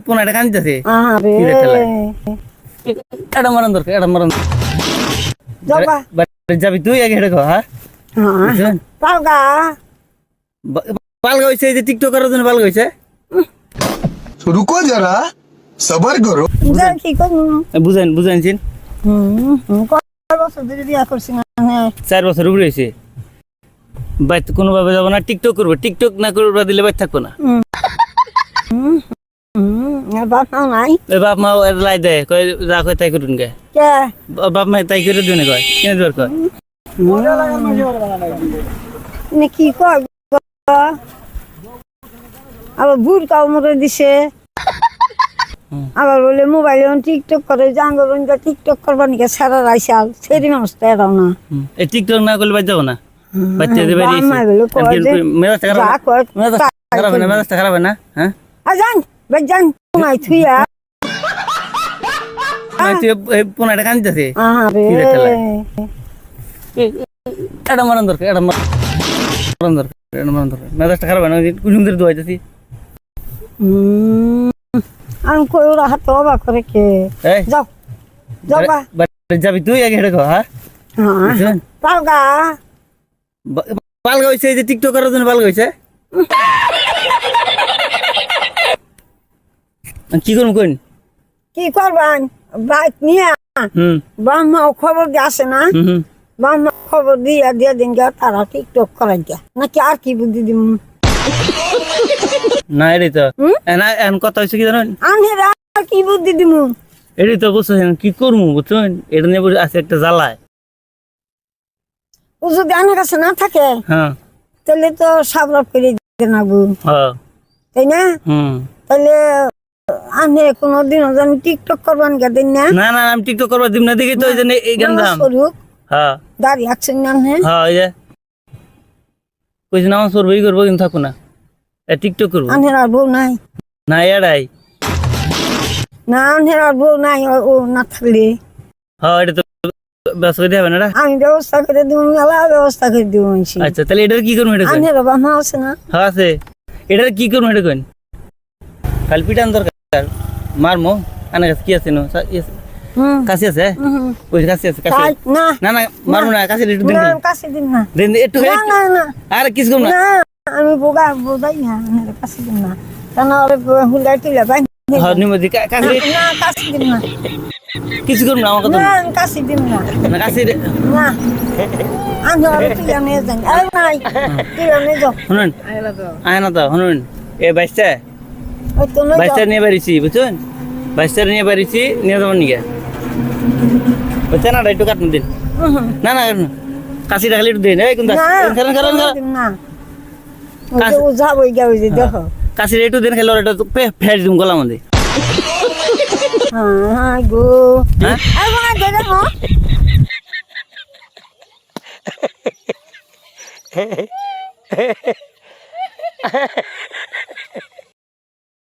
পোনা এটা এটা মারান দরকার এটা মারান যাবি তুই আগে হেঁটে হ্যাঁ? পালগা। হয়েছে এই যে টিকটক করার জন্য পালগা হয়েছে রুকো যারা সবার করো বুঝেন চার বছর উপরে হয়েছে কোনোভাবে যাব না টিকটক করব। টিকটক না করব দিলে বাইর থাকব না। বাপ মাও নাই। বাপ মা এর লাই দেয় কয় যা কয় তাই করুন গে। কে? বাপ মা তাই করে দিনে কয় কিনে দেওয়ার কয়। নে কি কয় আবার ভুল কাউ মরে দিছে আবার বলে মোবাইলে টিকটক করে জাঙ্গল টিকটক করবার নিকে সারা রাইসাল সেরি মানুষ তো এরাও না। এই টিকটক না করলে যাব না। বাচ্চা মা মেজাজটা খারাপ খারাপ না করবি। মেজাজটা খারাপ না হ্যাঁ? থুইয়া পোনাটা কান্দিতেছে তেলা? এটা মারান দরকার এটা মারান দরকার এটা মারান দরকার। মেজাজটা খারাপ হয় না কুসুম ধরে দোয়াইতেছি আমি কই ওরা হাত অবাক করে কে? এই। যাও যাও যাবি তুই আগে হেঁটে হ্যাঁ? হ্যাঁ? পালগা পালগা হয়েছে যে টিকটক করার জন্য পালগা হয়েছে কি করুন কোন কি করবান বাইক নিয়ে হুম। বাম্মা খবর দিয়ে আসে না। বাম্মা খবর দিয়ে দিয়ে দিন গা তারা টিকটক করাই গা নাকি আর কি বুদ্ধি দিম? না এটাই তো। হুম? না কথা হয়েছে কি জানেন? আনহেরা কি বুদ্ধি দিম? এটাই তো বুঝছেন কি করব বুঝছেন? এটা নিয়ে আছে একটা জ্বালায়। ও যদি আনের কাছে না থাকে হ্যাঁ। তাহলে তো সাবরাপ করে দিতে নাগু হ্যাঁ। তাই না? হুম। তাহলে আনে কোনোদিন আমি টিকটক করবান গা দিন না। না না আমি টিকটক করবার দিব না দেখি তো এই জন্য এই গান দাম হ্যাঁ। দাঁড়িয়ে আছেন না হ্যাঁ এই যে। কইছি না আমার সরবই করব কিন্তু থাকো না। এ টিকটক করব। আনের আর বউ নাই। না এড়াই। না আনের আর বউ নাই ও- না থাকলে। হ্যাঁ এটা তো ব্যস্ত করে হবে না এটা? আমি ব্যবস্থা করে দিব মেলা ব্যবস্থা করে দিব আচ্ছা তাহলে এটার কি করব এটা আনের বাবা আছে না। হ্যাঁ আছে। এটার কি করব এটা কইন? খালি পিটান দরকার। মারমো। আনা কাছে কি আছে নো? সা- ইয়ে আছে। ওই কাশি আছে না। না না মারবো না কাশি একটু দিন। না দিন। কাছে দিন না। দিন একটু না না না। আর কিছু করব না। আমি বোগা বোঝাই না কাছে দিন না। কেন ওরে হুন্ডাই তুলে বাই হ্যাঁ নিমতি কাশি। না কাছে দিন না। কিছু করব আমার কথা না কাছে দিন না। না কাশি না। আমি ওরে তুলে নিয়ে যাই। আরে নাই। তুলে নিয়ে যাও। শুনুন। আয় না তো শুনুন। এ নিয়ে বাইশটা নিয়ে বাড়িছি বুঝছেন? বাইশটা নিয়ে বাড়িছি নিয়ে যাবেন নিকে বুঝছেন? না একটু কাটুন দিন। না না কাটুন। কাশি রাখলে একটু দিন। এই কিন্তু কাশি একটু দিন খেলে একটু ফের দিম গলা মধ্যে। হ্যাঁ হ্যাঁ গো। হ্যাঁ? আর মনে হয়